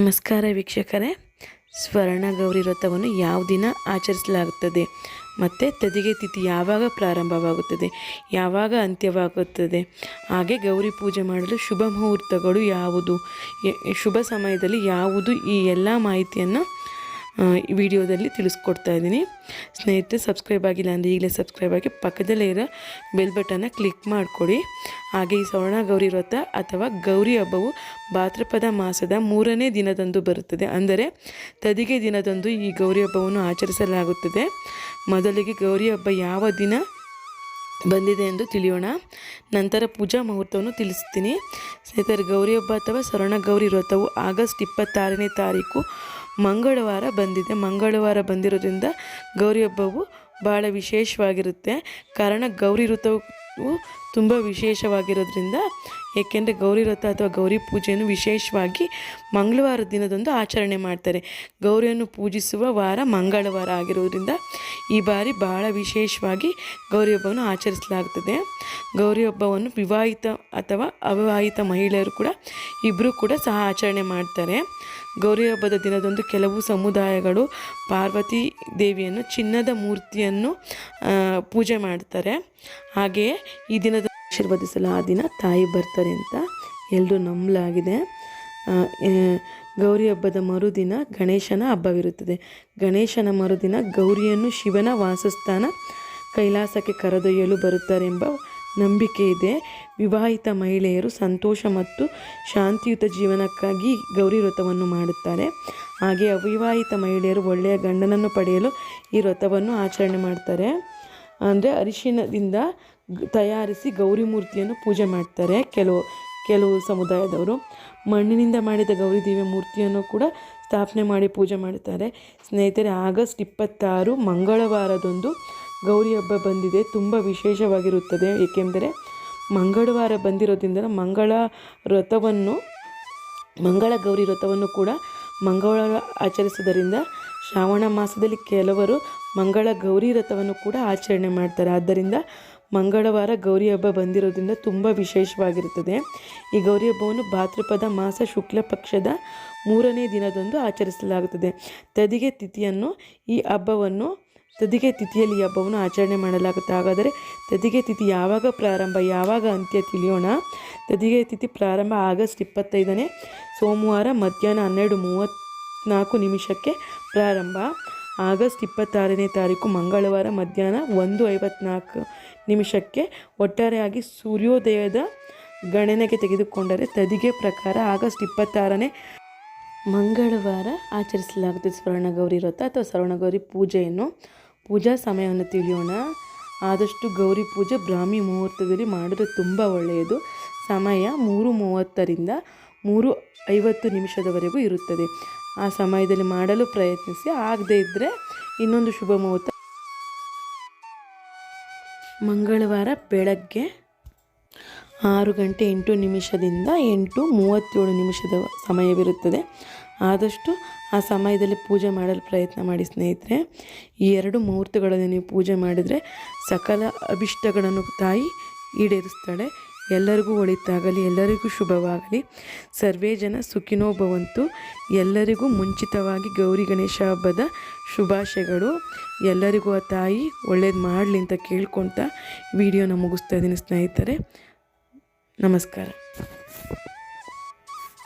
ನಮಸ್ಕಾರ ವೀಕ್ಷಕರೇ. ಸ್ವರ್ಣ ಗೌರಿ ವ್ರತವನ್ನು ಯಾವ ದಿನ ಆಚರಿಸಲಾಗುತ್ತದೆ? ಮತ್ತು ತದಿಗೆ ತಿಥಿ ಯಾವಾಗ ಪ್ರಾರಂಭವಾಗುತ್ತದೆ? ಯಾವಾಗ ಅಂತ್ಯವಾಗುತ್ತದೆ? ಹಾಗೆ ಗೌರಿ ಪೂಜೆ ಮಾಡಲು ಶುಭ ಮುಹೂರ್ತಗಳು ಯಾವುದು? ಶುಭ ಸಮಯದಲ್ಲಿ ಯಾವುದು ಈ ಎಲ್ಲ ಮಾಹಿತಿಯನ್ನು ವಿಡಿಯೋದಲ್ಲಿ ತಿಳಿಸ್ಕೊಡ್ತಾ ಇದ್ದೀನಿ. ಸ್ನೇಹಿತರೆ ಸಬ್ಸ್ಕ್ರೈಬ್ ಆಗಿಲ್ಲ ಅಂದರೆ ಈಗಲೇ ಸಬ್ಸ್ಕ್ರೈಬ್ ಆಗಿ ಪಕ್ಕದಲ್ಲೇ ಇರೋ ಬೆಲ್ ಬಟನ್ನ ಕ್ಲಿಕ್ ಮಾಡಿಕೊಡಿ. ಹಾಗೆ ಈ ಸವರ್ಣ ಗೌರಿ ವ್ರತ ಅಥವಾ ಗೌರಿ ಹಬ್ಬವು ಭಾದ್ರಪದ ಮಾಸದ ಮೂರನೇ ದಿನದಂದು ಬರುತ್ತದೆ. ಅಂದರೆ ತದಿಗೆ ದಿನದಂದು ಈ ಗೌರಿ ಹಬ್ಬವನ್ನು ಆಚರಿಸಲಾಗುತ್ತದೆ. ಮೊದಲಿಗೆ ಗೌರಿ ಹಬ್ಬ ಯಾವ ದಿನ ಬಂದಿದೆ ಎಂದು ತಿಳಿಯೋಣ. ನಂತರ ಪೂಜಾ ಮುಹೂರ್ತವನ್ನು ತಿಳಿಸ್ತೀನಿ. ಸ್ನೇಹಿತರೆ, ಗೌರಿ ಹಬ್ಬ ಅಥವಾ ಸ್ವರ್ಣ ಗೌರಿ ವ್ರತವು ಆಗಸ್ಟ್ ಇಪ್ಪತ್ತಾರನೇ ತಾರೀಕು ಮಂಗಳವಾರ ಬಂದಿದೆ. ಮಂಗಳವಾರ ಬಂದಿರೋದ್ರಿಂದ ಗೌರಿ ಹಬ್ಬವು ಭಾಳ ವಿಶೇಷವಾಗಿರುತ್ತೆ. ಕಾರಣ ಗೌರಿ ಋತುವು ತುಂಬ ವಿಶೇಷವಾಗಿರೋದ್ರಿಂದ ಏಕೆಂದರೆ ಗೌರಿ ವ್ರತ ಅಥವಾ ಗೌರಿ ಪೂಜೆಯನ್ನು ವಿಶೇಷವಾಗಿ ಮಂಗಳವಾರ ದಿನದಂದು ಆಚರಣೆ ಮಾಡ್ತಾರೆ. ಗೌರಿಯನ್ನು ಪೂಜಿಸುವ ವಾರ ಮಂಗಳವಾರ ಆಗಿರೋದ್ರಿಂದ ಈ ಬಾರಿ ಬಹಳ ವಿಶೇಷವಾಗಿ ಗೌರಿ ಹಬ್ಬವನ್ನು ಆಚರಿಸಲಾಗುತ್ತದೆ ಗೌರಿ ಹಬ್ಬವನ್ನು ವಿವಾಹಿತ ಅಥವಾ ಅವಿವಾಹಿತ ಮಹಿಳೆಯರು ಕೂಡ ಇಬ್ಬರೂ ಕೂಡ ಸಹ ಆಚರಣೆ ಮಾಡ್ತಾರೆ. ಗೌರಿ ಹಬ್ಬದ ದಿನದಂದು ಕೆಲವು ಸಮುದಾಯಗಳು ಪಾರ್ವತಿ ದೇವಿಯನ್ನು ಚಿನ್ನದ ಮೂರ್ತಿಯನ್ನು ಪೂಜೆ ಮಾಡ್ತಾರೆ. ಹಾಗೆಯೇ ಈ ದಿನದ ಆಶೀರ್ವದಿಸಲು ಆ ದಿನ ತಾಯಿ ಬರ್ತಾರೆ ಅಂತ ಎಲ್ಲರೂ ನಂಬಲಾಗಿದೆ. ಗೌರಿ ಹಬ್ಬದ ಮರುದಿನ ಗಣೇಶನ ಹಬ್ಬವಿರುತ್ತದೆ. ಗಣೇಶನ ಮರುದಿನ ಗೌರಿಯನ್ನು ಶಿವನ ವಾಸಸ್ಥಾನ ಕೈಲಾಸಕ್ಕೆ ಕರೆದೊಯ್ಯಲು ಬರುತ್ತಾರೆಂಬ ನಂಬಿಕೆ ಇದೆ. ವಿವಾಹಿತ ಮಹಿಳೆಯರು ಸಂತೋಷ ಮತ್ತು ಶಾಂತಿಯುತ ಜೀವನಕ್ಕಾಗಿ ಗೌರಿ ವ್ರತವನ್ನು ಮಾಡುತ್ತಾರೆ. ಹಾಗೆ ಅವಿವಾಹಿತ ಮಹಿಳೆಯರು ಒಳ್ಳೆಯ ಗಂಡನನ್ನು ಪಡೆಯಲು ಈ ವ್ರತವನ್ನು ಆಚರಣೆ ಮಾಡ್ತಾರೆ. ಅಂದರೆ ಅರಿಶಿಣದಿಂದ ತಯಾರಿಸಿ ಗೌರಿ ಮೂರ್ತಿಯನ್ನು ಪೂಜೆ ಮಾಡ್ತಾರೆ ಕೆಲವು ಕೆಲವು ಸಮುದಾಯದವರು. ಮಣ್ಣಿನಿಂದ ಮಾಡಿದ ಗೌರಿ ದೇವಿಯ ಮೂರ್ತಿಯನ್ನು ಕೂಡ ಸ್ಥಾಪನೆ ಮಾಡಿ ಪೂಜೆ ಮಾಡುತ್ತಾರೆ. ಸ್ನೇಹಿತರೆ, ಆಗಸ್ಟ್ ಇಪ್ಪತ್ತಾರು ಮಂಗಳವಾರದಂದು ಗೌರಿ ಹಬ್ಬ ಬಂದಿದೆ. ತುಂಬ ವಿಶೇಷವಾಗಿರುತ್ತದೆ. ಏಕೆಂದರೆ, ಮಂಗಳವಾರ ಬಂದಿರೋದ್ರಿಂದ ಮಂಗಳ ವ್ರತವನ್ನು ಮಂಗಳ ಗೌರಿ ವ್ರತವನ್ನು ಕೂಡ ಮಂಗಳವಾರ ಆಚರಿಸುವುದರಿಂದ ಶ್ರಾವಣ ಮಾಸದಲ್ಲಿ ಕೆಲವರು ಮಂಗಳ ಗೌರಿ ರಥವನ್ನು ಕೂಡ ಆಚರಣೆ ಮಾಡ್ತಾರೆ. ಆದ್ದರಿಂದ ಮಂಗಳವಾರ ಗೌರಿ ಹಬ್ಬ ಬಂದಿರೋದ್ರಿಂದ ತುಂಬ ವಿಶೇಷವಾಗಿರುತ್ತದೆ. ಈ ಗೌರಿ ಹಬ್ಬವನ್ನು ಭಾತೃಪದ ಮಾಸ ಶುಕ್ಲ ಪಕ್ಷದ ಮೂರನೇ ದಿನದಂದು ಆಚರಿಸಲಾಗುತ್ತದೆ. ತದಿಗೆ ತಿಥಿಯನ್ನು ಈ ಹಬ್ಬವನ್ನು ತದಿಗೆ ತಿಥಿಯಲ್ಲಿ ಹಬ್ಬವನ್ನು ಆಚರಣೆ ಮಾಡಲಾಗುತ್ತೆ. ಹಾಗಾದರೆ ತದಿಗೆ ತಿಥಿ ಯಾವಾಗ ಪ್ರಾರಂಭ, ಯಾವಾಗ ಅಂತ್ಯ ತಿಳಿಯೋಣ. ತದಿಗೆ ತಿಥಿ ಪ್ರಾರಂಭ ಆಗಸ್ಟ್ ಇಪ್ಪತ್ತೈದನೇ ಸೋಮವಾರ ಮಧ್ಯಾಹ್ನ ಹನ್ನೆರಡು ಮೂವತ್ತ್ನಾಲ್ಕು ನಿಮಿಷಕ್ಕೆ ಪ್ರಾರಂಭ. ಆಗಸ್ಟ್ ಇಪ್ಪತ್ತಾರನೇ ತಾರೀಕು ಮಂಗಳವಾರ ಮಧ್ಯಾಹ್ನ ಒಂದು ಐವತ್ನಾಲ್ಕು ನಿಮಿಷಕ್ಕೆ ಒಟ್ಟಾರೆಯಾಗಿ ಸೂರ್ಯೋದಯದ ಗಣನೆಗೆ ತೆಗೆದುಕೊಂಡರೆ ತದಿಗೆ ಪ್ರಕಾರ ಆಗಸ್ಟ್ ಇಪ್ಪತ್ತಾರನೇ ಮಂಗಳವಾರ ಆಚರಿಸಲಾಗುತ್ತೆ. ಸ್ವರ್ಣಗೌರಿ ವ್ರತ ಅಥವಾ ಸ್ವರ್ಣಗೌರಿ ಪೂಜೆಯನ್ನು ಪೂಜಾ ಸಮಯವನ್ನು ತಿಳಿಯೋಣ. ಆದಷ್ಟು ಗೌರಿ ಪೂಜೆ ಬ್ರಾಹ್ಮಿ ಮುಹೂರ್ತದಲ್ಲಿ ಮಾಡಿದ್ರೆ ತುಂಬ ಒಳ್ಳೆಯದು. ಸಮಯ ಮೂರು ಮೂವತ್ತರಿಂದ ಮೂರು ಐವತ್ತು ನಿಮಿಷದವರೆಗೂ ಇರುತ್ತದೆ. ಆ ಸಮಯದಲ್ಲಿ ಮಾಡಲು ಪ್ರಯತ್ನಿಸಿ. ಆಗದೇ ಇದ್ದರೆ ಇನ್ನೊಂದು ಶುಭ ಮುಹೂರ್ತ. ಮಂಗಳವಾರ ಬೆಳಗ್ಗೆ ಆರು ಗಂಟೆ ಎಂಟು ನಿಮಿಷದಿಂದ ಎಂಟು ಮೂವತ್ತೇಳು ನಿಮಿಷದ ಸಮಯವಿರುತ್ತದೆ. ಆದಷ್ಟು ಆ ಸಮಯದಲ್ಲಿ ಪೂಜೆ ಮಾಡಲು ಪ್ರಯತ್ನ ಮಾಡಿ ಸ್ನೇಹಿತರೆ. ಈ ಎರಡು ಮುಹೂರ್ತಗಳಲ್ಲಿ ನೀವು ಪೂಜೆ ಮಾಡಿದರೆ ಸಕಲ ಅಭಿಷ್ಟಗಳನ್ನು ತಾಯಿ ಈಡೇರಿಸ್ತಾಳೆ. ಎಲ್ಲರಿಗೂ ಒಳಿತಾಗಲಿ, ಎಲ್ಲರಿಗೂ ಶುಭವಾಗಲಿ. ಸರ್ವೇ ಜನ ಸುಖಿನೋ ಭವಂತು. ಎಲ್ಲರಿಗೂ ಮುಂಚಿತವಾಗಿ ಗೌರಿ ಗಣೇಶ ಹಬ್ಬದ ಶುಭಾಶಯಗಳು. ಎಲ್ಲರಿಗೂ ಆ ತಾಯಿ ಒಳ್ಳೇದು ಮಾಡಲಿ ಅಂತ ಕೇಳ್ಕೊತ ವಿಡಿಯೋನ ಮುಗಿಸ್ತಾ ಇದ್ದೀನಿ ಸ್ನೇಹಿತರೆ. ನಮಸ್ಕಾರ